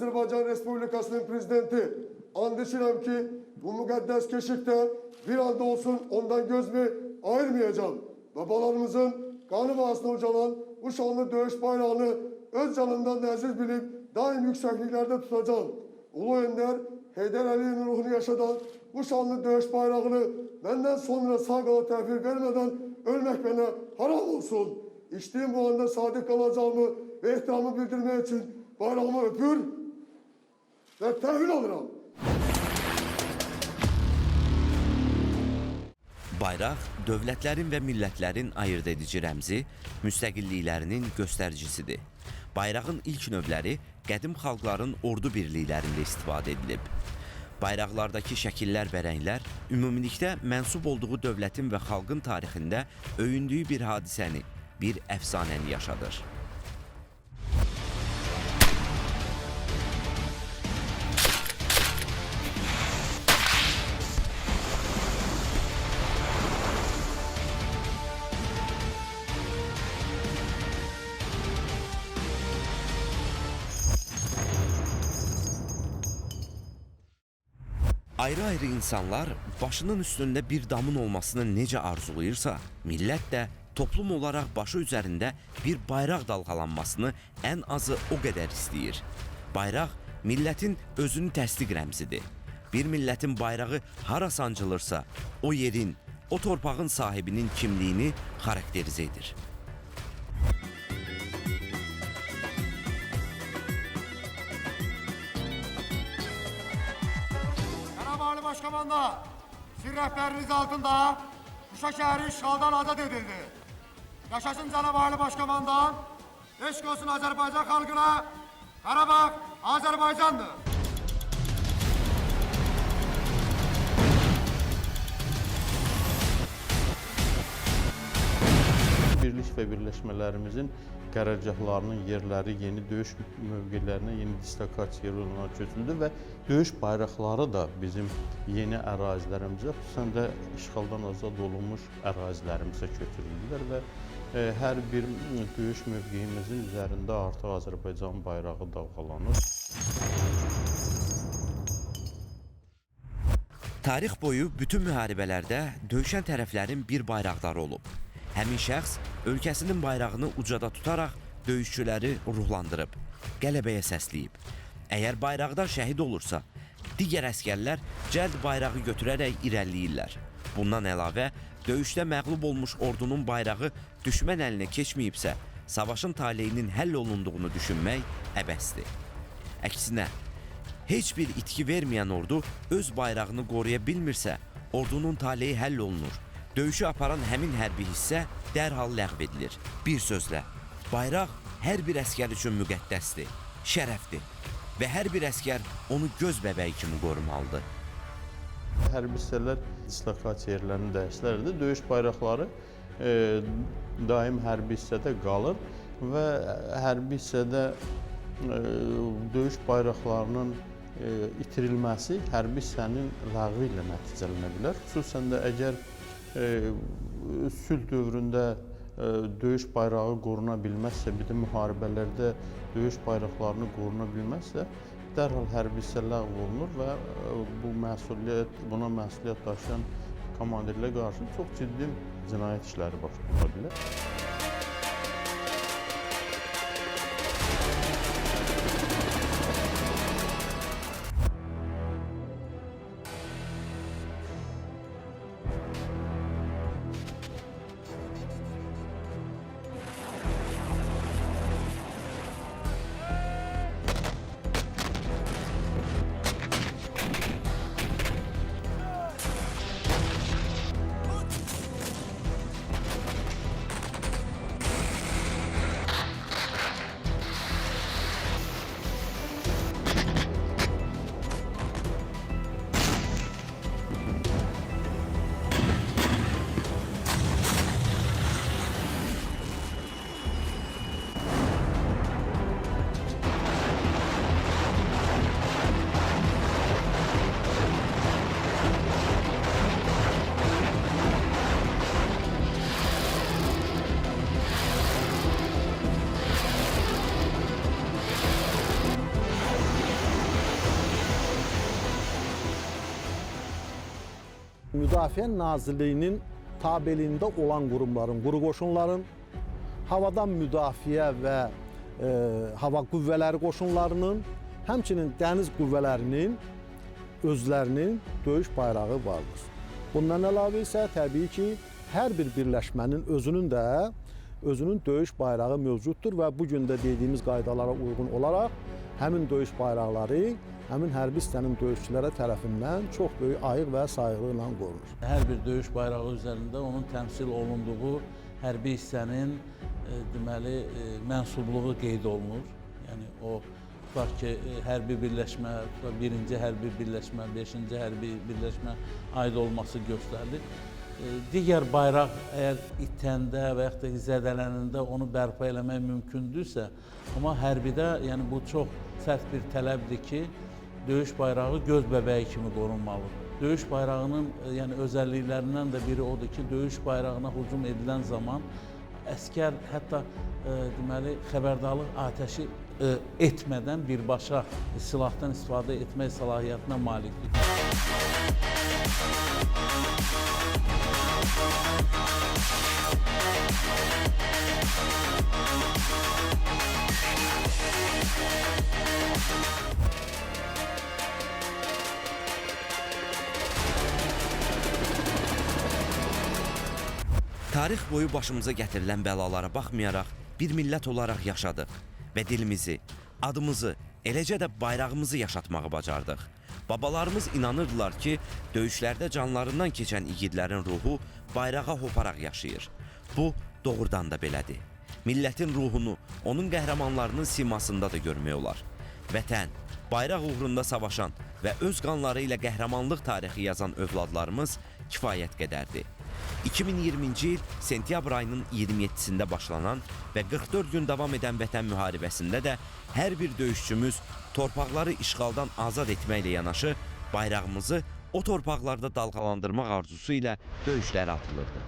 Azerbaycan Respublikası'nın prezidenti and içirəm ki bu müqəddəs keşikte bir anda olsun ondan gözümü ayırmayacağım. Babalarımızın kanı bağısına ucalan bu şanlı dövüş bayrağını öz canından aziz bilip daim yüksekliklerde tutacağım. Ulu Önder Heydər Əliyevin ruhunu yaşadan bu şanlı dövüş bayrağını benden sonra sağ kala tevfik vermeden ölmek bana haram olsun. İçtiğim bu anda sadık kalacağımı ve ihtiramı bildirmek için bayrağımı öpür ve tevhid alırım. Bayraq dövlətlərin və millətlərin ayırd edici rəmzi, müstəqilliklərinin göstəricisidir. Bayrağın ilk növləri qədim xalqların ordu birliklərində istifadə edilib. Bayraqlardakı şəkillər və rənglər ümumilikdə mənsub olduğu dövlətin və xalqın tarixində öyündüyü bir hadisəni, bir əfsanəni yaşadır. Ayrı-ayrı insanlar başının üstündə bir damın olmasını necə arzulayırsa, millət də toplum olaraq başı üzərində bir bayraq dalğalanmasını ən azı o qədər istəyir. Bayraq millətin özünü təsdiq rəmzidir. Bir millətin bayrağı hara sancılırsa, o yerin, o torpağın sahibinin kimliyini xarakterizə edir. Karabağlı Başkomandan, sizin rehberiniz altında Şuşa şehri işgaldan azat edildi. Yaşasın Canavarlı Başkomandan, eşk olsun Azerbaycan halkına, Karabağ Azerbaycan'dır. Birlik və birləşmələrimizin qərargahlarının yerləri yeni döyüş mövqelərinə, yeni dislokasiya yerinə köçüldü və döyüş bayraqları da bizim yeni ərazilərimizə, xüsusən də işğaldan azad olunmuş ərazilərimizə köçürüldülər və e, hər bir döyüş mövqeyimizin üzərində artıq Azərbaycan bayrağı dalğalanır. Tarix boyu bütün müharibələrdə döyüşən tərəflərin bir bayraqdarı olub. Həmin şəxs ölkəsinin bayrağını ucada tutaraq döyüşçüləri ruhlandırıb, qələbəyə səsləyib. Əgər bayraqdar şəhid olursa, digər əskərlər cəld bayrağı götürərək irəliləyirlər. Bundan əlavə, döyüşdə məğlub olmuş ordunun bayrağı düşmən əlinə keçməyibsə, savaşın taleyinin həll olunduğunu düşünmək əbəsdir. Əksinə, heç bir itki verməyən ordu öz bayrağını qoruya bilmirsə, ordunun taleyi həll olunur. Döyüşü aparan həmin hərbi hissə dərhal ləğv edilir. Bir sözlə, bayraq hər bir əskər üçün müqəddəsdir, şərəfdir və hər bir əskər onu göz bəbəyi kimi qorumalıdır. Hərbi hissələr dislokasiya yerlərini dəyişdilərdi. Döyüş bayraqları e, daim hərbi hissədə qalır və hərbi hissədə e, döyüş bayraqlarının e, itirilməsi hərbi hissənin ləğvi ilə nəticələnə bilər. Xüsusən də əgər sülh dövründə e, döyüş bayrağı qoruna bilməzsə, bir də müharibələrdə döyüş bayraqlarını qoruna bilməzsə, dərhal hərbi hissə ləğv olunur və e, bu məsuliyyət, buna məsuliyyət daşıyan komandirlərə qarşı çox ciddi cinayət işləri baş bilər. Müdafiə Nazirliyinin tabeliyində olan qurumların, quru qoşunların, havadan müdafiə və e, hava qüvvələri qoşunlarının, həmçinin dəniz qüvvələrinin özlərinin döyüş bayrağı vardır. Bundan əlavə isə təbii ki, hər bir birləşmənin özünün də özünün döyüş bayrağı mövcuddur və bu gün də dediyimiz qaydalara uyğun olaraq həmin döyüş bayraqları həmin hərbi hissənin döyüşçüləri tərəfindən çox böyük ayıq və sayıqlıqla qorunur. Hər bir döyüş bayrağı üzərində onun təmsil olunduğu hərbi hissənin e, deməli e, mənsubluğu qeyd olunur. Yəni o tutaq ki, e, hərbi birləşmə, birinci hərbi birləşmə, beşinci hərbi birləşmə aid olması göstərilir. E, Digər bayraq əgər itəndə və yaxud da ki, onu bərpa eləmək mümkündürsə, amma hərbidə yəni bu çox sərt bir tələbdir ki, döyüş bayrağı göz bəbəyi kimi qorunmalıdır. Döyüş bayrağının e, yəni özəlliklərindən də biri odur ki, döyüş bayrağına hücum edilən zaman əskər hətta e, deməli xəbərdarlıq atəşi e, etmədən birbaşa silahdan istifadə etmək səlahiyyətinə malikdir. Tarix boyu başımıza gətirilən bəlalara baxmayaraq bir millət olaraq yaşadıq və dilimizi, adımızı, eləcə də bayrağımızı yaşatmağı bacardıq. Babalarımız inanırdılar ki, döyüşlərdə canlarından keçən igidlərin ruhu bayrağa hoparaq yaşayır. Bu doğrudan da belədir. Millətin ruhunu onun qəhrəmanlarının simasında da görmək olar. Vətən, bayraq uğrunda savaşan və öz qanları ilə qəhrəmanlıq tarixi yazan övladlarımız kifayət qədərdir. 2020-ci il sentyabr ayının 27-sində başlanan və 44 gün davam edən Vətən müharibəsində də hər bir döyüşçümüz torpaqları işğaldan azad etməklə yanaşı bayrağımızı o torpaqlarda dalğalandırmaq arzusu ilə döyüşlərə atılırdı.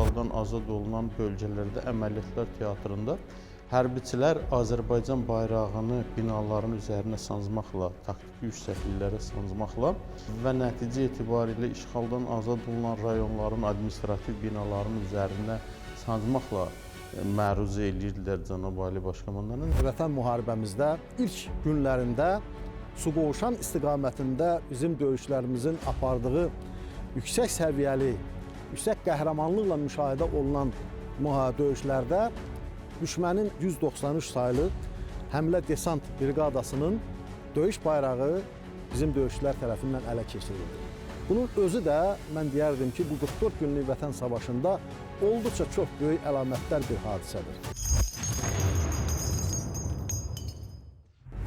İşğaldan azad olunan bölgələrdə əməliyyatlar teatrında hərbiçilər Azərbaycan bayrağını binaların üzərinə sancmaqla, taktiki yüksəkliklərə sancmaqla və nəticə etibarilə işğaldan azad olunan rayonların administrativ binaların üzərinə sancmaqla e, məruzə eləyirdilər cənab Ali Başkomandanın. Vətən müharibəmizdə ilk günlərində Suqovuşan istiqamətində bizim döyüşlərimizin apardığı yüksək səviyyəli, yüksək qəhrəmanlıqla müşahidə olunan döyüşlərdə düşmənin 193 saylı həmlə desant briqadasının döyüş bayrağı bizim döyüşçülər tərəfindən ələ keçirildi. Bunun özü də mən deyərdim ki, bu 44 günlük vətən savaşında olduqca çox böyük əlamətdar bir hadisədir.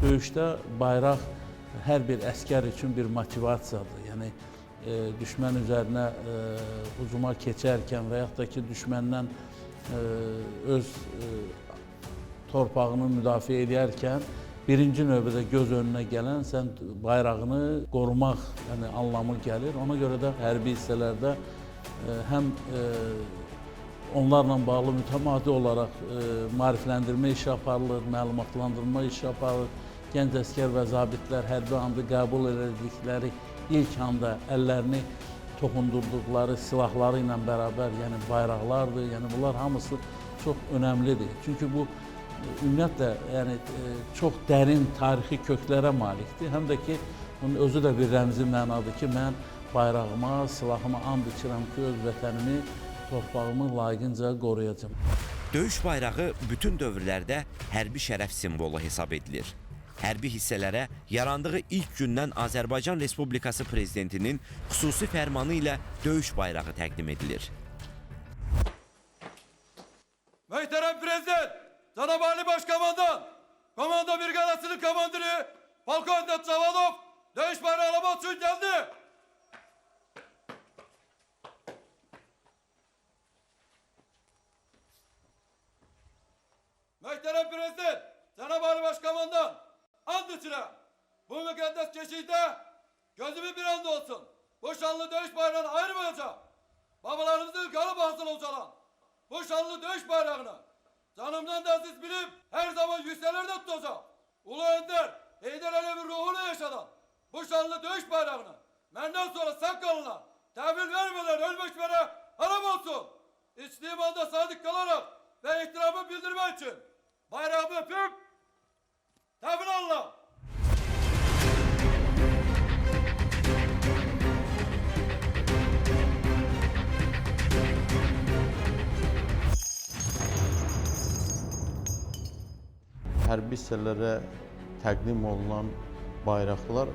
Döyüşdə bayraq hər bir əskər üçün bir motivasiyadır. Yəni e, düşmən üzərinə e, hücuma keçərkən və yaxud da ki düşməndən e, öz e, torpağını müdafiə edərkən birinci növbədə göz önünə gələn sən bayrağını qorumaq yəni anlamı gəlir. Ona görə də hərbi hissələrdə e, həm e, onlarla bağlı mütəmadi olaraq e, maarifləndirmə işi aparılır, məlumatlandırma işi aparılır. Gənc əskər və zabitlər hərbi andı qəbul edildikləri ilk anda əllərini toxundurduqları silahları ilə bərabər, yəni bayraqlardır. Yəni bunlar hamısı çox önəmlidir. Çünki bu ümumiyyətlə yəni e, çox dərin tarixi köklərə malikdir. Həm də ki bunun özü də bir rəmzi mənadır ki, mən bayrağıma, silahıma and içirəm ki, öz vətənimi, torpağımı layiqincə qoruyacağam. Döyüş bayrağı bütün dövrlərdə hərbi şərəf simvolu hesab edilir. Hərbi hissələrə yarandığı ilk gündən Azərbaycan Respublikası prezidentinin xüsusi fərmanı ilə döyüş bayrağı təqdim edilir. Muhterem Prezident, Cenab Ali Başkomandan, Komando Brigadası'nın komandiri Polkovnik dövüş bayrağılama için geldi. Muhterem Prezident, Cenab Ali Başkomandan, and içine bu mukaddes keşihte gözümü bir anda olsun. Bu şanlı dövüş bayrağını ayırmayacağım. Babalarımızın kanı bahsına uçalan bu şanlı dövüş bayrağını canımdan da aziz bilip her zaman yükselerde tutacağım. Ulu Önder, Heydar Alev'in ruhunu yaşadan bu şanlı dövüş bayrağını benden sonra sen kalına tevil vermeden ölmek bana haram olsun. İçtiğim anda sadık kalarak ve ihtiramı bildirmek için bayrağımı öpüp tevil Allah. Hərbi hissələrə təqdim olunan bayraqlar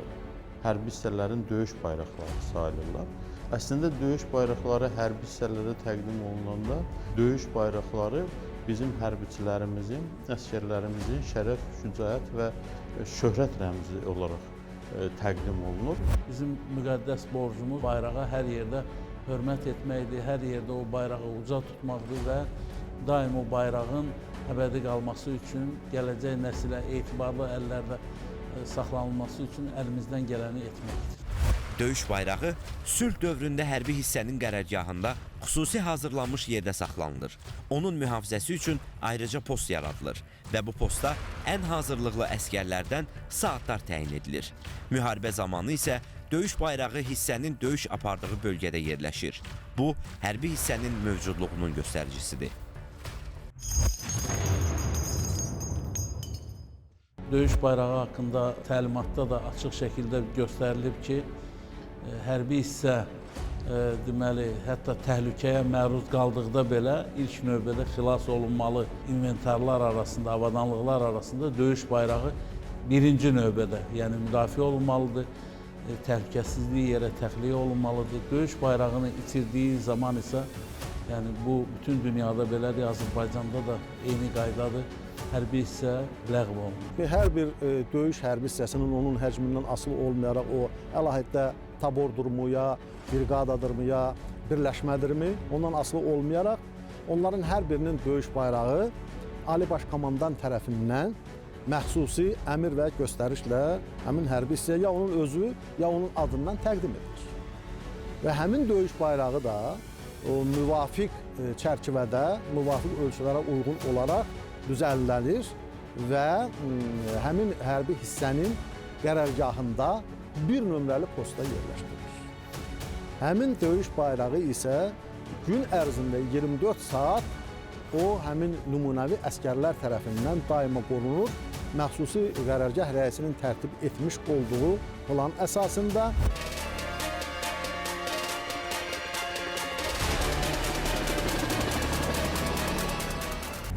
hərbi hissələrin döyüş bayraqları sayılırlar. Əslində döyüş bayraqları hərbi hissələrə təqdim olunanda döyüş bayraqları bizim hərbiçilərimizin, əsgərlərimizin şərəf, şücaət və şöhrət rəmzi olaraq e, təqdim olunur. Bizim müqəddəs borcumuz bayrağa hər yerdə hörmət etməkdir, hər yerdə o bayrağı uca tutmaqdır və daim o bayrağın əbədi qalması üçün, gələcək nəsilə etibarlı əllərdə e, saxlanılması üçün əlimizdən gələni etməkdir. Döyüş bayrağı sülh dövründə hərbi hissənin qərargahında xüsusi hazırlanmış yerdə saxlanılır. Onun mühafizəsi üçün ayrıca post yaradılır və bu posta ən hazırlıqlı əskərlərdən saatlar təyin edilir. Müharibə zamanı isə döyüş bayrağı hissənin döyüş apardığı bölgədə yerləşir. Bu hərbi hissənin mövcudluğunun göstəricisidir. Döyüş bayrağı haqqında təlimatda da açıq şəkildə göstərilib ki, e, hərbi hissə e, deməli, hətta təhlükəyə məruz qaldıqda belə ilk növbədə xilas olunmalı inventarlar arasında, avadanlıqlar arasında döyüş bayrağı birinci növbədə, yəni müdafiə olunmalıdır. E, Təhlükəsizliyi yerə təxliyə olunmalıdır. Döyüş bayrağını itirdiyi zaman isə yəni bu bütün dünyada belədir, Azərbaycanda da eyni qaydadır. Hərbi hissə ləğv olunur. Hər bir e, döyüş hərbi hissəsinin onun həcmindən asılı olmayaraq o əlahiddə tabordurmu ya, briqadadırmı ya, birləşmədirmi, ondan asılı olmayaraq onların hər birinin döyüş bayrağı Ali Baş Komandan tərəfindən məxsusi əmr və göstərişlə həmin hərbi hissəyə ya onun özü, ya onun adından təqdim edilir. Və həmin döyüş bayrağı da o müvafiq e, çərçivədə, müvafiq ölçülərə uyğun olaraq düzəldilənir və m, həmin hərbi hissənin qərargahında bir nömrəli postda yerləşdirilir. Həmin döyüş bayrağı isə gün ərzində 24 saat o həmin nümunəvi əskərlər tərəfindən daima qorunur. Məxsusi qərargah rəisinin tərtib etmiş olduğu plan əsasında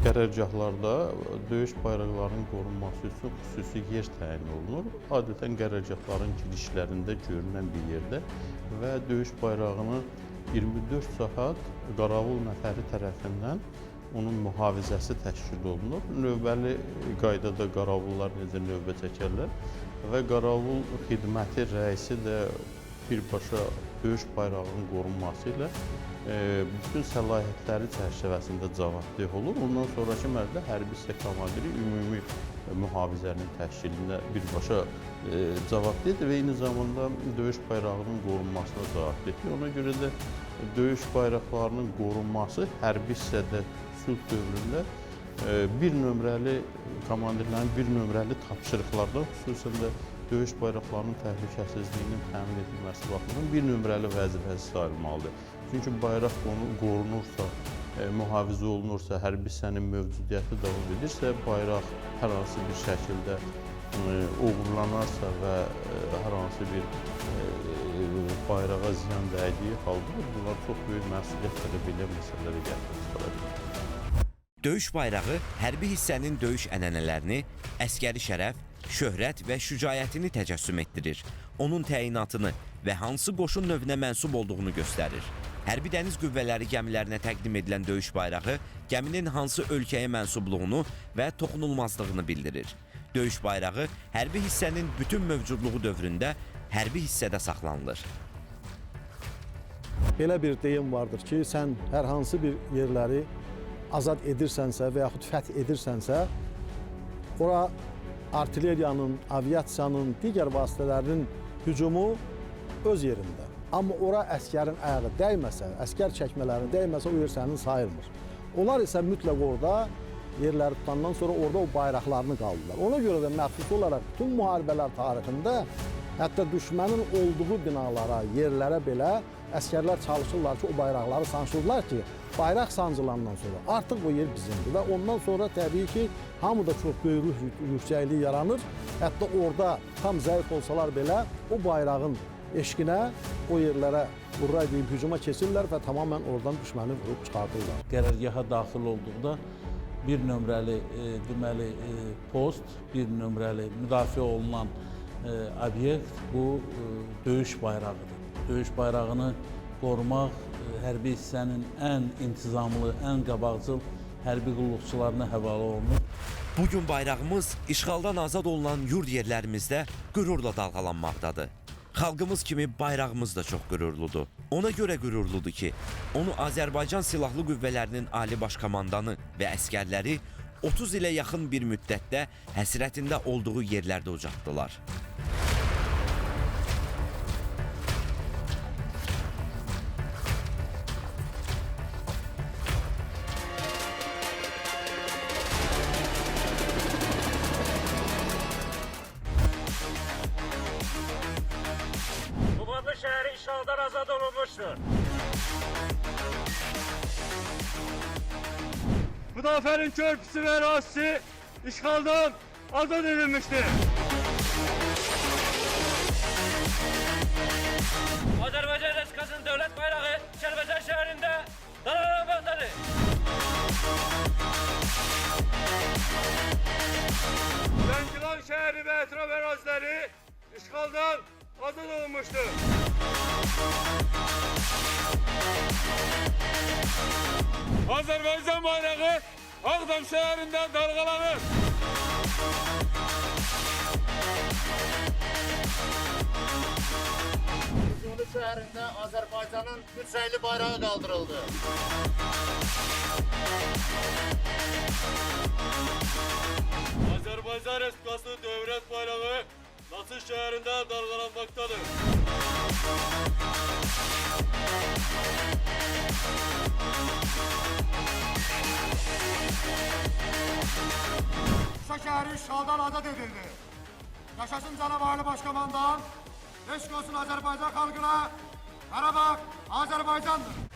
Qərargahlarda döyüş bayraqlarının qorunması üçün xüsusi yer təyin olunur. Adətən qərargahların girişlərində görünən bir yerdə və döyüş bayrağını 24 saat qaravul nəfəri tərəfindən onun mühafizəsi təşkil olunur. Növbəli qaydada qaravullar necə növbə çəkərlər və qaravul xidməti rəisi də birbaşa döyüş bayrağının qorunması ilə e, bütün səlahiyyətləri çərçivəsində cavabdeh olur. Ondan sonrakı mərhələ hərbi hissə komandiri ümumi mühafizənin təşkilində birbaşa e, cavabdehdir və eyni zamanda döyüş bayrağının qorunmasına cavabdehdir. Ona görə də döyüş bayraqlarının qorunması hərbi hissədə sülh dövründə e, bir nömrəli komandirlərin bir nömrəli tapşırıqlarda xüsusən döyüş bayraqlarının təhlükəsizliyinin təmin edilməsi baxımından bir nömrəli vəzifəsi sayılmalıdır. Çünki bayraq qonu qorunursa, e, mühafizə olunursa, hərbi hissənin mövcudiyyəti davam edirsə, bayraq hər hansı bir şəkildə e, oğurlanarsa və e, hər hansı bir e, bayrağa ziyan dəydiyi halda bunlar çox böyük məsuliyyət tələb edən məsələlərə gətirib çıxara bilər. Döyüş bayrağı hərbi hissənin döyüş ənənələrini, əskəri şərəf, şöhrət və şücaətini təcəssüm etdirir. Onun təyinatını və hansı qoşun növünə mənsub olduğunu göstərir. Hərbi dəniz qüvvələri gəmilərinə təqdim edilən döyüş bayrağı gəminin hansı ölkəyə mənsubluğunu və toxunulmazlığını bildirir. Döyüş bayrağı hərbi hissənin bütün mövcudluğu dövründə hərbi hissədə saxlanılır. Belə bir deyim vardır ki, sən hər hansı bir yerləri azad edirsənsə və yaxud fəth edirsənsə, ora artilleriyanın, aviasiyanın, digər vasitələrinin hücumu öz yerində. Amma ora əskərin ayağı dəyməsə, əskər çəkmələri dəyməsə o yer sənin sayılmır. Onlar isə mütləq orada yerləri tutandan sonra orada o bayraqlarını qaldırırlar. Ona görə də məxsus olaraq bütün müharibələr tarixində hətta düşmənin olduğu binalara, yerlərə belə əskərlər çalışırlar ki, o bayraqları sancırlar ki, bayraq sancılandan sonra artıq o yer bizimdir və ondan sonra təbii ki, hamıda çox böyük ruh yüksəkliyi yaranır. Hətta orada tam zəif olsalar belə o bayrağın eşqinə o yerlərə vurra deyib hücuma keçirlər və tamamən oradan düşməni vurub çıxardırlar. qərargaha daxil olduqda bir nömrəli e, deməli e, post, bir nömrəli müdafiə olunan e, obyekt bu e, döyüş bayrağıdır. Döyüş bayrağını qorumaq hərbi hissənin ən intizamlı, ən qabaqcıl hərbi qulluqçularına həvalə olunur. Bugün bayrağımız işğaldan azad olunan yurd yerlərimizdə qürurla dalğalanmaqdadır. Xalqımız kimi bayrağımız da çox qürurludur. Ona görə qürurludur ki, onu Azərbaycan Silahlı Qüvvələrinin Ali Baş Komandanı və əskərləri 30 ilə yaxın bir müddətdə həsrətində olduğu yerlərdə ucaltdılar. Müdafiənin körpüsü və ərazisi işğaldan azad edilmişdir. Azerbaycan Respublikası'nın devlet bayrağı Şerbazar şehrinde dalgalanmaktadır. Zəngilan şəhəri və ətraf əraziləri işğaldan azad olunmuşdur. Azərbaycan bayrağı Ağdam şəhərində dalğalanır. Füzuli şehrinde Azerbaycan'ın Hüseyinli bayrağı kaldırıldı. Azərbaycan Respublikası dövlət bayrağı Nasır şəhərində dalğalanmaqdadır. Şehri işgaldan azad edildi. Yaşasın canavarlı başkomandan. Eşk olsun Azerbaycan halkına. Karabağ Azerbaycan'dır.